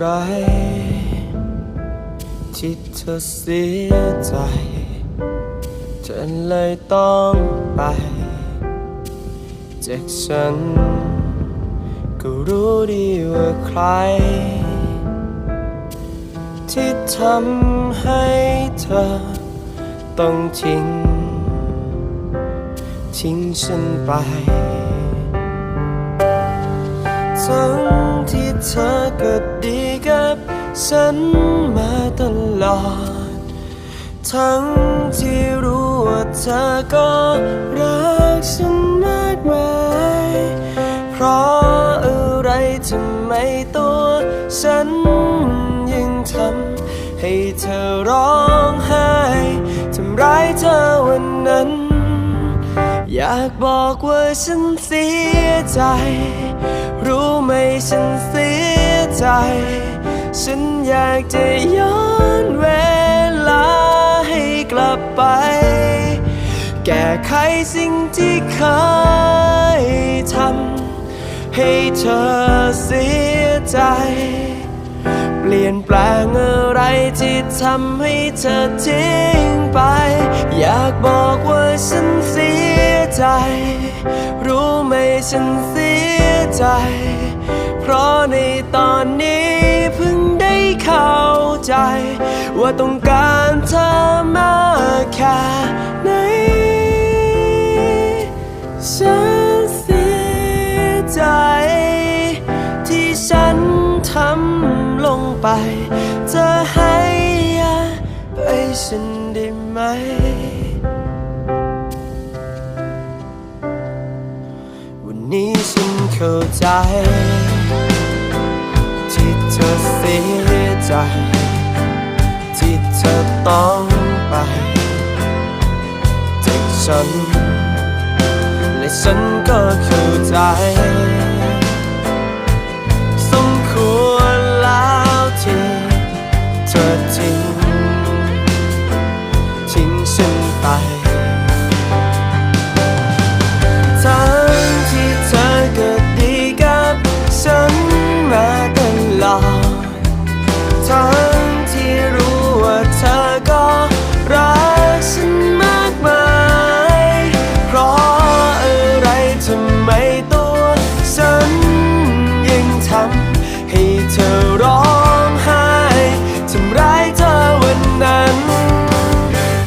ไร ที่เธอเสียใจเธอเลยต้องไป จากฉัน ก็รู้ดีว่าใคร ที่ทำให้เธอต้องทิ้ง ทิ้งฉันไปทั้งที่เธอก็ดีกับ ฉันมาตลอด ทั้งที่รู้ว่าเธอก็รักฉันมากมาย เพราะอะไรทำไมตัวฉันยังทำให้เธอร้องไห้ทำร้ายเธอวันนั้น อยากบอกว่าฉันเสียใจ รู้ไหมฉันเสียใจ ฉันอยากจะย้อนเวลาให้กลับไป แก้ไขสิ่งที่เคยทำให้เธอเสียใจ เปลี่ยนแปลงอะไรที่ทำให้เธอทิ้งไป อยากบอกว่าฉันเสียใจ รู้ไหมฉันเสียใจ เพราะในตอนนี้ เข้าใจ ว่าต้องการเธอมากแค่ไหนฉันเสียใจ ที่ฉันทำลงไป จะให้อภัยฉันได้ไหมวันนี้ฉันเข้าใจ ที่เธอเสีย ที่เธอต้องไปจากฉัน และฉันก็เข้าใจ สมควรแล้วที่เธอทิ้งทิ้ง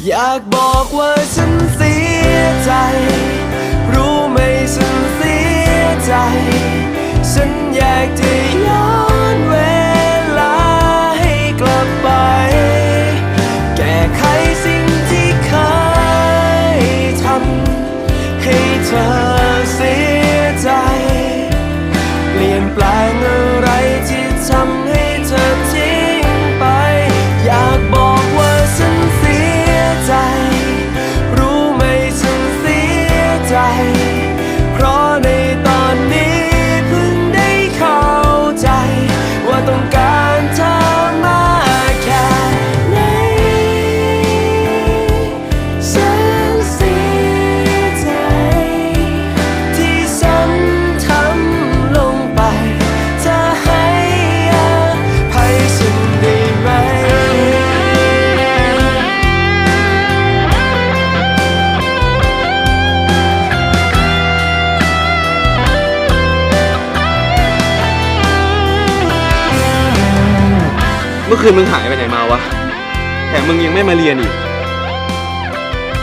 อยากบอกว่าฉันเสียใจ รู้ไหมฉันเสียใจ ฉันอยากจะย้อนเวลาให้กลับไป แก้ไขสิ่งที่เคยทำให้เธอเสียใจ เปลี่ยนแปลงอะไรที่ทำ มื่อคืนมึงหายไปไหนมาวะ แถมมึงยังไม่มาเรียนอีก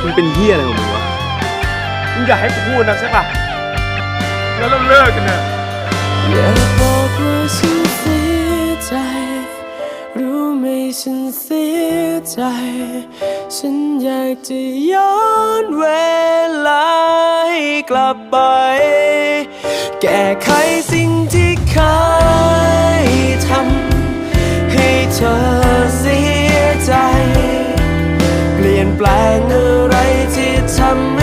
มึงเป็นเฮียอะไรของมึงวะ มึงอยากให้กูพูดนะใช่ปะแล้วเราเลิกกันเนอะอยากบอกว่าฉันเสียใจ รู้ไหมฉันเสียใจ ฉันอยากจะย้อนเวลาให้กลับไป แก้ไขสิ่งที่ สี